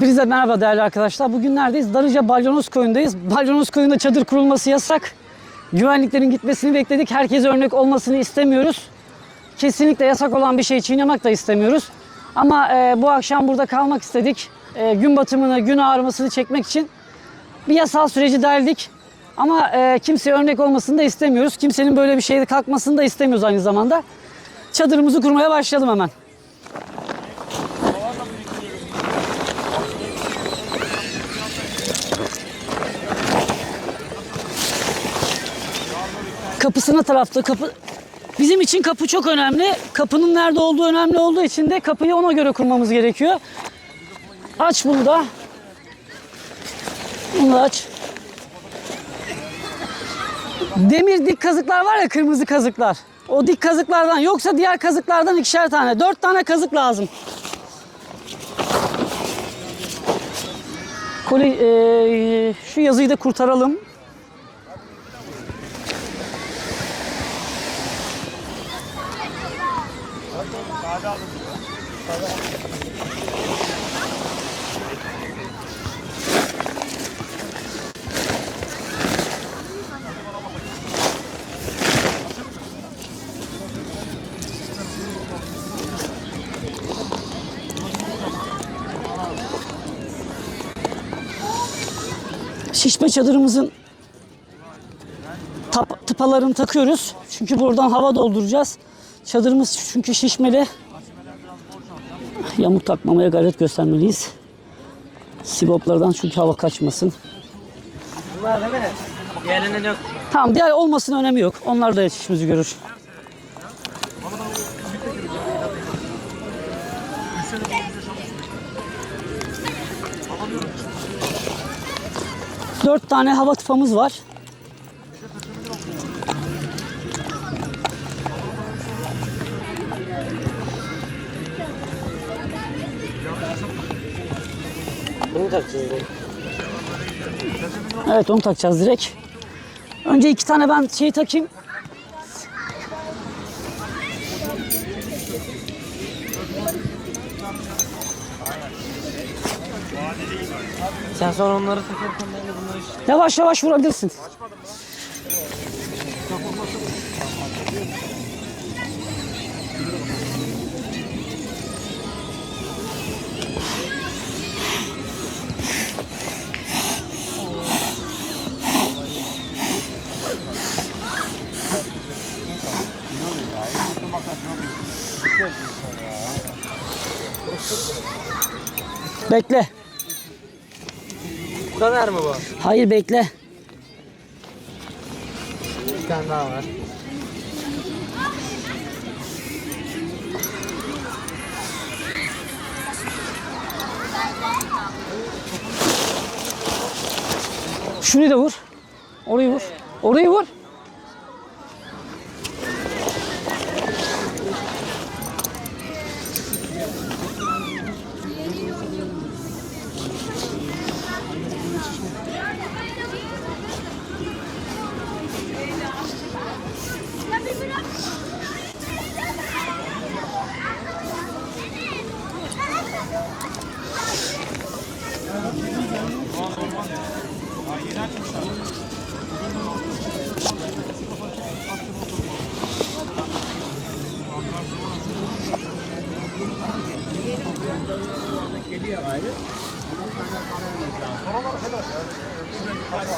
Hepinize merhaba değerli arkadaşlar. Bugün neredeyiz? Darıca Balyonos Koyun'dayız. Balyonos Koyun'da çadır kurulması yasak. Güvenliklerin gitmesini bekledik. Herkese örnek olmasını istemiyoruz. Kesinlikle yasak olan bir şeyi çiğnemek de istemiyoruz. Ama e, bu akşam burada kalmak istedik. E, gün batımını, gün ağarmasını çekmek için bir yasal süreci deldik. Ama e, kimseye örnek olmasını da istemiyoruz. Kimsenin böyle bir şeyde kalkmasını da istemiyoruz aynı zamanda. Çadırımızı kurmaya başlayalım hemen. Kapısına tarafta kapı bizim için kapı çok önemli. Kapının nerede olduğu önemli olduğu için de kapıyı ona göre kurmamız gerekiyor. Aç bunu da. Bunu da aç. Demir dik kazıklar var ya kırmızı kazıklar. O dik kazıklardan yoksa diğer kazıklardan ikişer tane. Dört tane kazık lazım. Kole, eee, şu yazıyı da kurtaralım. Şişme çadırımızın tap, tıpalarını takıyoruz. Çünkü buradan hava dolduracağız. Çadırımız çünkü şişmeli. Yamuk takmamaya gayret göstermeliyiz. Siboplardan çünkü hava kaçmasın. Diğerlerinde yok. Tamam diğer olmasının önemi yok. Onlar da işimizi görür. Dört tane hava tıpamız var. Takacağız. direkt. Evet onu takacağız direkt. Önce iki tane ben şey takayım. Sen sonra onları takarken ben de bunları. Yavaş yavaş vurabilirsin. Bekle. Bu kadar mı bu? Hayır bekle. Bir tane daha var. Şunu da vur. Orayı vur. Orayı vur.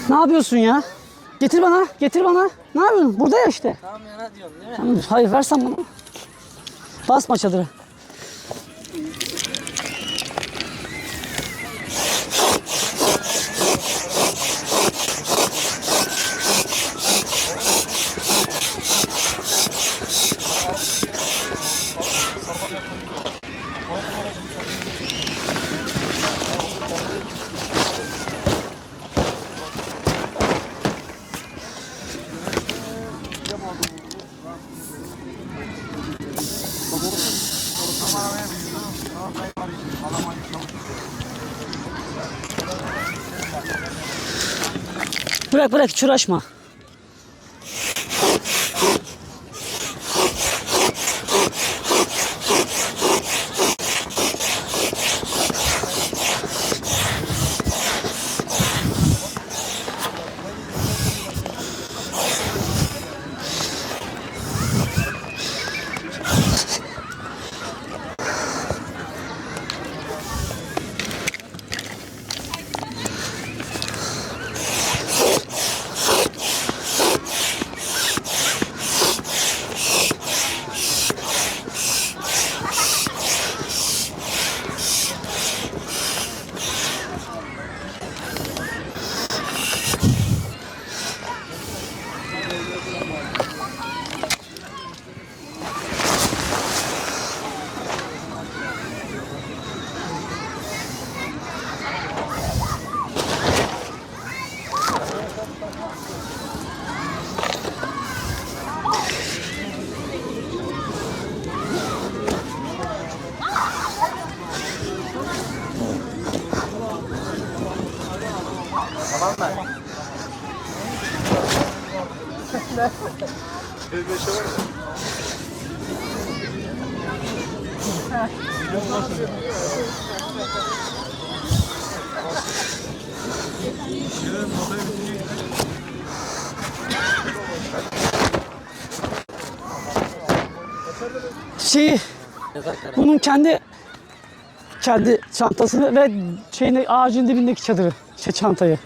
Ne yapıyorsun ya? Getir bana, getir bana. Ne yapıyorsun? Burada ya işte. Tamam yana diyorum değil mi? Hayır versen bana. Basma çadıra. Bırak bırak hiç uğraşma. Şeyi Yataklara. bunun kendi kendi çantasını ve şeyini ağacın dibindeki çadırı, şey çantayı.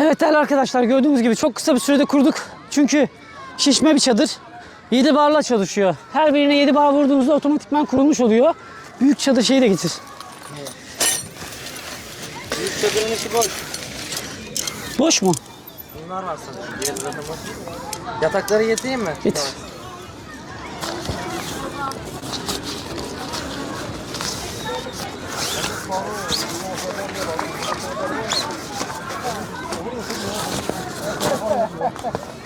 Evet değerli arkadaşlar gördüğünüz gibi çok kısa bir sürede kurduk. Çünkü şişme bir çadır. 7 barla çalışıyor. Her birine 7 bar vurduğunuzda otomatikman kurulmuş oluyor. Büyük çadır şeyi de getir. Büyük çadırın içi boş. Boş mu? Bunlar var sanırım. Diğeri zaten boş. Yatakları getireyim mi? Getir. Thank you.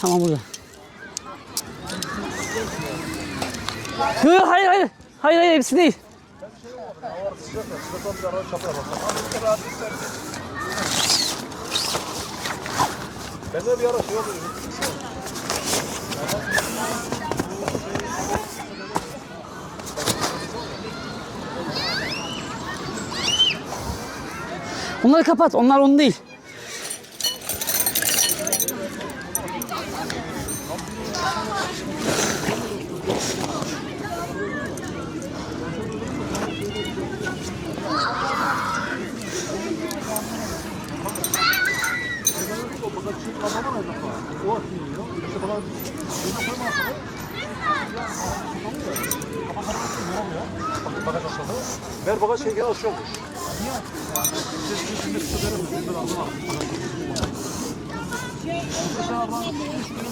tamam burada. Yok hayır hayır. Hayır hayır hepsi değil. Bende bir ara şey. Onları kapat. Onlar onun değil. Ver bagaj şey gel aşağı olmuş.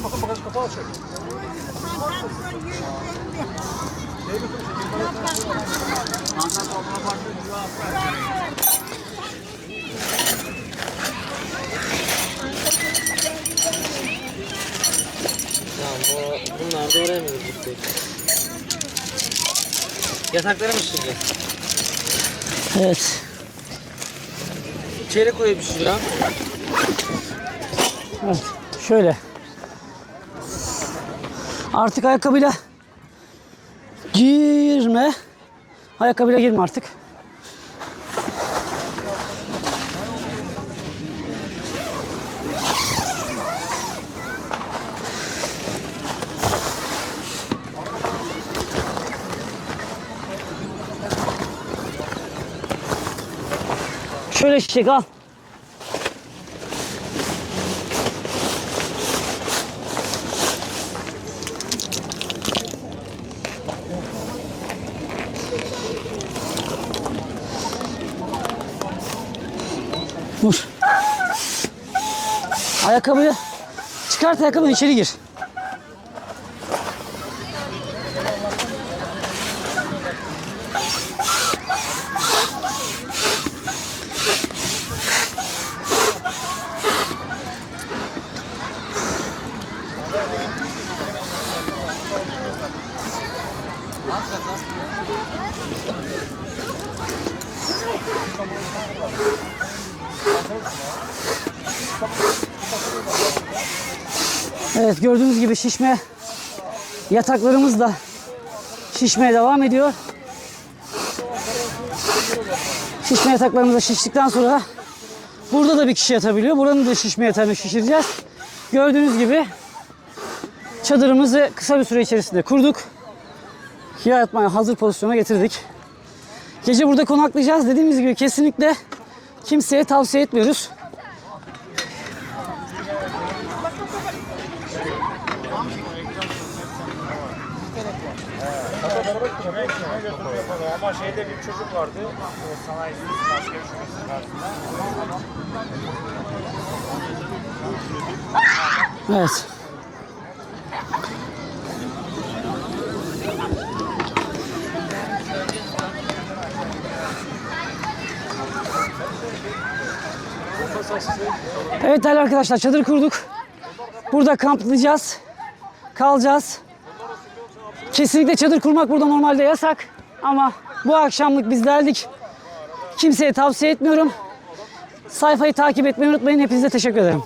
Bakın bagaj kapağı açık. Tamam bu, bunlar da oraya mı gidecek? Yatakları mı şişireceğiz? Evet. İçeri koyup şişireceğim. Evet. Şöyle. Artık ayakkabıyla girme. Ayakkabıyla girme artık. Şöyle çiçek al. Dur. Ayakkabıyı çıkart ayakkabını içeri gir. Evet gördüğünüz gibi şişme yataklarımız da şişmeye devam ediyor. Şişme yataklarımız da şiştikten sonra burada da bir kişi yatabiliyor. Buranın da şişme yatağını şişireceğiz. Gördüğünüz gibi çadırımızı kısa bir süre içerisinde kurduk. Yatmaya hazır pozisyona getirdik. Gece burada konaklayacağız. Dediğimiz gibi kesinlikle kimseye tavsiye etmiyoruz. Ama şeyde bir çocuk vardı. Başka bir şubesi karşısında. Evet. Evet değerli arkadaşlar çadır kurduk. Burada kamplayacağız. Kalacağız. Kesinlikle çadır kurmak burada normalde yasak. Ama bu akşamlık biz geldik. Kimseye tavsiye etmiyorum. Sayfayı takip etmeyi unutmayın. Hepinize teşekkür ederim.